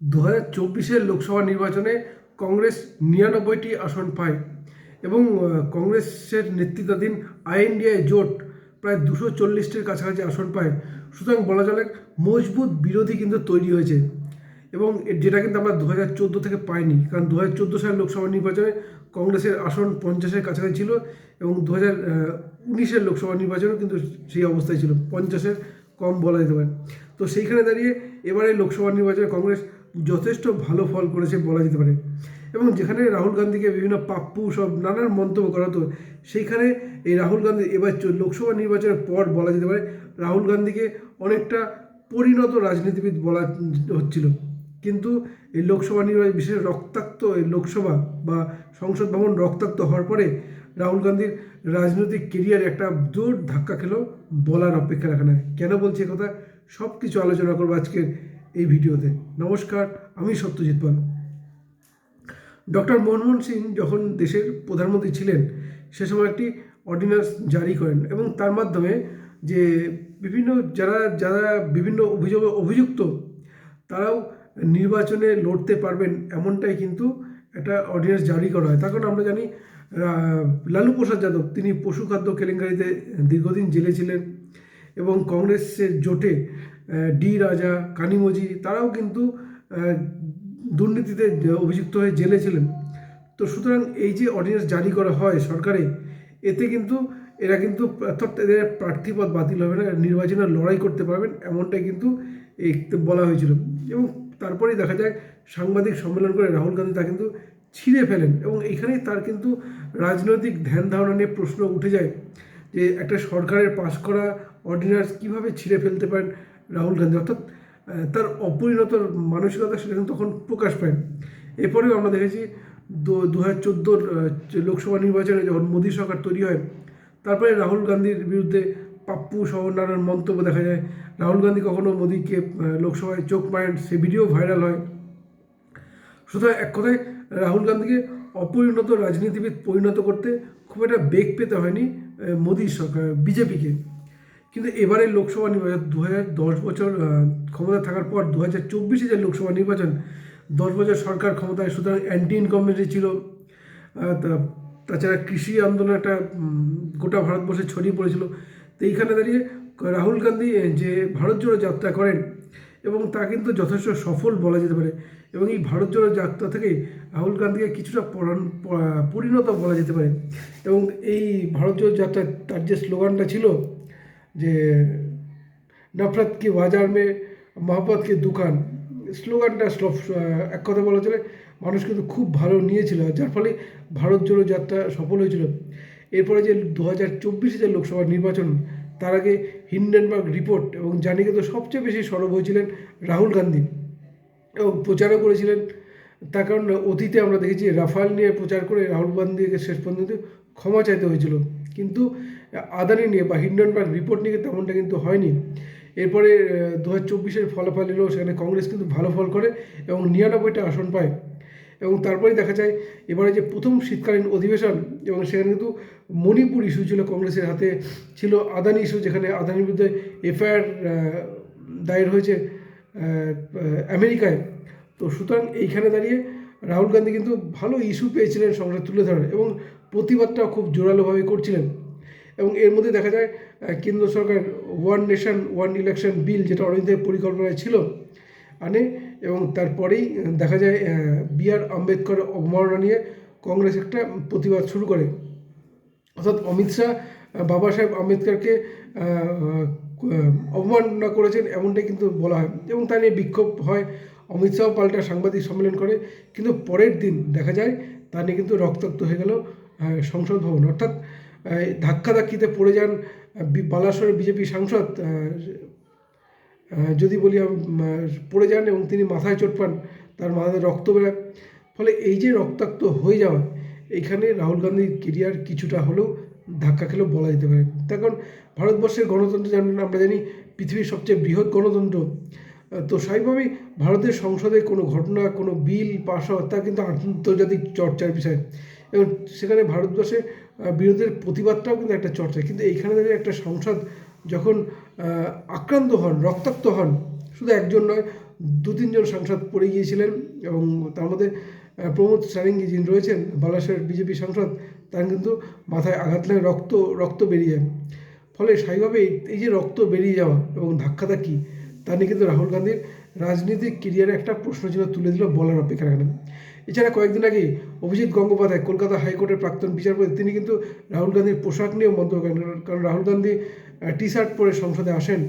দু হাজার চব্বিশের লোকসভা নির্বাচনে কংগ্রেস নিরানব্বইটি আসন পায় এবং কংগ্রেসের নেতৃত্বাধীন আইএনডিআই জোট প্রায় দুশো চল্লিশটির কাছাকাছি আসন পায়। সুতরাং বলা চলে মজবুত বিরোধী কিন্তু তৈরি হয়েছে এবং যেটা কিন্তু আমরা দু হাজার চোদ্দ থেকে পাইনি, কারণ দু হাজার চোদ্দ সালের লোকসভা নির্বাচনে কংগ্রেসের আসন পঞ্চাশের কাছাকাছি ছিল এবং দু হাজার উনিশের লোকসভা নির্বাচনেও কিন্তু সেই অবস্থায় ছিল, পঞ্চাশের কম বলা যেতে পারে। তো সেইখানে দাঁড়িয়ে এবারে লোকসভা নির্বাচনে কংগ্রেস যথেষ্ট ভালো ফল করেছে বলা যেতে পারে। এবং যেখানে রাহুল গান্ধীকে বিভিন্ন পাপ্পু সব নানান মন্তব্য করা হতো, সেইখানে এই রাহুল গান্ধী এবার লোকসভা নির্বাচনের পর বলা যেতে পারে রাহুল গান্ধীকে অনেকটা পরিণত রাজনীতিবিদ বলা হচ্ছিল। কিন্তু এই লোকসভা নির্বাচন বিশেষ রক্তাক্ত এই লোকসভা বা সংসদ ভবন রক্তাক্ত হওয়ার পরে রাহুল গান্ধীর রাজনৈতিক কেরিয়ারে একটা জোর ধাক্কা খেলো বলার অপেক্ষা রাখে না। কেন বলছি কথা? সব কিছু আলোচনা করব আজকের এই ভিডিওতে। নমস্কার, আমি সত্যজিৎ পাল। ডক্টর মনমোহন সিং যখন দেশের প্রধানমন্ত্রী ছিলেন, সে সময় একটি অর্ডিন্যান্স জারি করেন এবং তার মাধ্যমে যে বিভিন্ন যারা যারা বিভিন্ন অভিযোগে, অভিযুক্ত, তারাও নির্বাচনে লড়তে পারবেন এমনটাই কিন্তু একটা অর্ডিন্যান্স জারি করা হয়। তার কারণ আমরা জানি লালু প্রসাদ যাদব, তিনি পশু খাদ্য কেলেঙ্কারিতে দীর্ঘদিন জেলে ছিলেন। এবং কংগ্রেসের জোটে ডি রাজা, কানিমজি তারাও কিন্তু দুর্নীতিতে অভিযুক্ত হয়ে জেলে ছিলেন। তো সুতরাং এই যে অর্ডিন্যান্স জারি করা হয় সরকারে, এতে কিন্তু এরা কিন্তু অর্থাৎ এদের প্রার্থীপদ বাতিল হবে না নির্বাচনে লড়াই করতে পারবেন এমনটাই কিন্তু এই বলা হয়েছিল। এবং তারপরেই দেখা যায় সাংবাদিক সম্মেলন করে রাহুল গান্ধী তা কিন্তু ছিঁড়ে ফেলেন এবং এখানেই তার কিন্তু রাজনৈতিক ধ্যান ধারণা নিয়ে প্রশ্ন উঠে যায়। যে একটা সরকারের পাশ করা অর্ডিন্যান্স কীভাবে ছিঁড়ে ফেলতে পারেন রাহুল গান্ধী? অর্থাৎ তার অপরিণত মানসিকতা সেটা কিন্তু তখন প্রকাশ পায়। এরপরেও আমরা দেখেছি দু হাজার চোদ্দোর লোকসভা নির্বাচনে যখন মোদী সরকার তৈরি হয়, তারপরে রাহুল গান্ধীর বিরুদ্ধে পাপ্পু সহ নানান মন্তব্য দেখা যায়। রাহুল গান্ধী কখনো মোদীকে লোকসভায় চোখ মারেন, সে ভিডিও ভাইরাল হয়। সুতরাং এক কথায়, রাহুল গান্ধীকে অপরিণত রাজনীতিবিদ পরিণত করতে খুব একটা বেগ পেতে হয়নি। মোদী সরকার বিজেপিকে। কিন্তু এবারে লোকসভা নির্বাচন দু হাজার দশ বছর ক্ষমতা থাকার পর দু হাজার চব্বিশে যে লোকসভা নির্বাচন, দশ বছর সরকার ক্ষমতায়, সুতরাং অ্যান্টি ইনকমবেন্সি ছিল তাছাড়া কৃষি আন্দোলন একটা গোটা ভারতবর্ষে ছড়িয়ে পড়েছিল। তো এইখানে দাঁড়িয়ে রাহুল গান্ধী যে ভারত জোড়ো যাত্রা করেন, এবং তা কিন্তু যথেষ্ট সফল বলা যেতে পারে। এবং এই ভারত জোড়ো যাত্রা থেকে রাহুল গান্ধীকে কিছুটা পরান- প- পরিণত বলা যেতে পারে। এবং এই ভারত জোড়ো যাত্রা তার যে স্লোগানটা ছিল যে, নফরত কি বাজার মে, মহব্বত কি দোকান। স্লোগানটা স্লো এক কথা বলা চলে, মানুষ কিন্তু খুব ভালো নিয়েছিল। যার ফলে ভারত জোড়ো যাত্রা সফল হয়েছিল। এরপরে যে দু হাজার চব্বিশে যে লোকসভা নির্বাচন, তার আগে হিন্ডেনবার্গ রিপোর্ট এবং জানি কিন্তু সবচেয়ে বেশি সরব হয়েছিলেন রাহুল গান্ধী। এবং প্রচারও করেছিলেন। তার কারণ অতীতে আমরা দেখেছি রাফাল নিয়ে প্রচার করে রাহুল গান্ধীকে শেষ পর্যন্ত ক্ষমা চাইতে হয়েছিল। কিন্তু আদানি নিয়ে বা হিন্ডনবার্গ রিপোর্ট নিয়ে তেমনটা কিন্তু হয়নি। এরপরে দু হাজার চব্বিশের ফলাফল এলো, সেখানে কংগ্রেস কিন্তু ভালো ফল করে এবং নিরানব্বইটা আসন পায়। এবং তারপরেই দেখা যায়, এবারে যে প্রথম শীতকালীন অধিবেশন এবং সেখানে কিন্তু মণিপুর ইস্যু ছিল কংগ্রেসের হাতে, ছিল আদানি ইস্যু যেখানে আদানির বিরুদ্ধে এফআইআর দায়ের হয়েছে। আমেরিকায়। তো সুতরাং এইখানে দাঁড়িয়ে রাহুল গান্ধী কিন্তু ভালো ইস্যু পেয়েছিলেন সংসদ তুলে ধরার এবং প্রতিবাদটাও খুব জোরালোভাবে করছিলেন। এবং এর মধ্যে দেখা যায় কেন্দ্র সরকার one nation one election bill যেটা অরবিন্দের পরিকল্পনায় ছিল, আনে এবং তারপরেই দেখা যায় বি আর আম্বেদকর অবমাননা নিয়ে কংগ্রেস একটা প্রতিবাদ শুরু করে। অর্থাৎ অমিত শাহ বাবা সাহেব আম্বেদকরকে অবমাননা করেছেন এমনটাই কিন্তু বলা হয়। এবং তা নিয়ে বিক্ষোভ হয়। অমিত শাহ পাল্টা সাংবাদিক সম্মেলন করে। কিন্তু পরের দিন দেখা যায়, তা নিয়ে কিন্তু রক্তাক্ত হয়ে গেল সংসদ ভবন। অর্থাৎ ধাক্কাধাক্কিতে পড়ে যান বালাসোরের বিজেপি সাংসদ যদি বলি পড়ে যান এবং তিনি মাথায় চোট পান, তার মাথায় রক্ত বেরোয়। ফলে এই যে রক্তাক্ত হয়ে যাওয়া এইখানে রাহুল গান্ধীর কেরিয়ার কিছুটা হলেও ধাক্কা খেলেও বলা যেতে পারে। তার কারণ ভারতবর্ষের গণতন্ত্র জানেন আমরা জানি পৃথিবীর সবচেয়ে বৃহৎ গণতন্ত্র। তো স্বাভাবিকভাবেই ভারতের সংসদে কোনো ঘটনা, কোনো বিল পাস হওয়া, তা কিন্তু আন্তর্জাতিক চর্চার বিষয়। এবং সেখানে ভারতবর্ষে বিরোধের প্রতিবাদটাও কিন্তু একটা চর্চা। কিন্তু এইখানে দাঁড়িয়ে একটা সংসদ যখন আক্রান্ত হন, রক্তাক্ত হন, শুধু একজন নয় দু তিনজন সাংসদ পড়ে গিয়েছিলেন এবং তার মধ্যে প্রমোদ সারেঙ্গি যিনি রয়েছেন বালাসোরের বিজেপি সাংসদ তার কিন্তু মাথায় আঘাত লাগে রক্ত রক্ত বেরিয়ে যায়। ফলে স্বাভাবিকভাবেই এই যে রক্ত বেরিয়ে যাওয়া এবং ধাক্কাধাক্কি তা নিয়ে কিন্তু রাহুল গান্ধীর রাজনৈতিক কেরিয়ারে একটা প্রশ্নচিহ্ন তুলে দিল বলার অপেক্ষা রাখে এছাড়া কয়েকদিন আগে অভিজিৎ গঙ্গোপাধ্যায়, কলকাতা হাইকোর্টের প্রাক্তন বিচারপতি, তিনি কিন্তু রাহুল গান্ধীর পোশাক নিয়েও মন্তব্য করেন। কারণ রাহুল গান্ধী টি শার্ট পরে সংসদে আসেন।